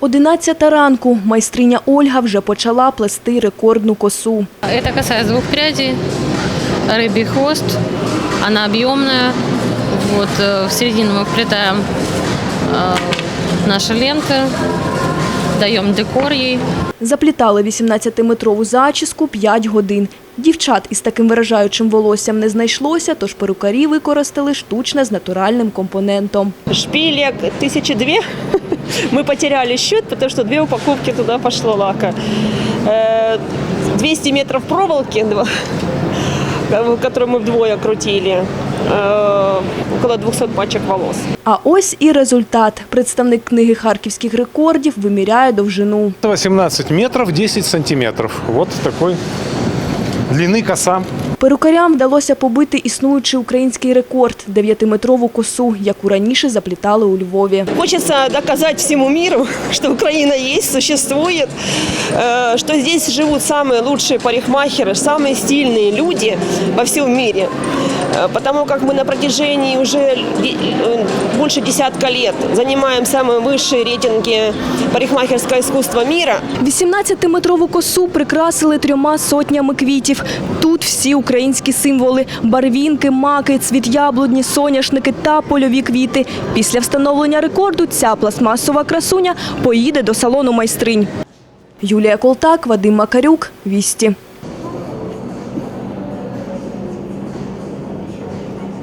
Одинадцята ранку майстриня Ольга вже почала плести рекордну косу. Это касается двух прядей, рыбий хвост, она объемная. Вот э, в середину мы вплетаем э, наши ленты, даем декор ей. Заплітали 18-метрову зачіску 5 годин. Дівчат із таким виражаючим волоссям не знайшлося, тож перукарі використали штучне з натуральним компонентом. Шпилек тысячи две. Мы потеряли счет, потому что две упаковки туда пошло лака. Э, 200 метров проволоки, два, которую мы вдвое крутили. Э, Около 200 пачек волос. А ось і результат. Представник книги харківських рекордів виміряє довжину. 18 метров 10 сантиметров. Вот такой длины коса. Перукарям вдалося побити існуючий український рекорд – 9-метрову косу, яку раніше заплітали у Львові. Хочется доказать всему миру, что Украина есть, существует, э, что здесь живут самые лучшие парикмахеры, самые стильные люди во всем мире. Э, Потому как мы на протяжении уже де- э, больше десятка лет занимаем самые высшие рейтинги парикмахерского искусства мира. 18-метрову косу прикрасили трьома сотнями квітів. Тут всі українські символи – барвінки, маки, цвіт яблудні, соняшники та польові квіти. Після встановлення рекорду ця пластмасова красуня поїде до салону майстринь. Юлія Колтак, Вадим Макарюк, Вісті.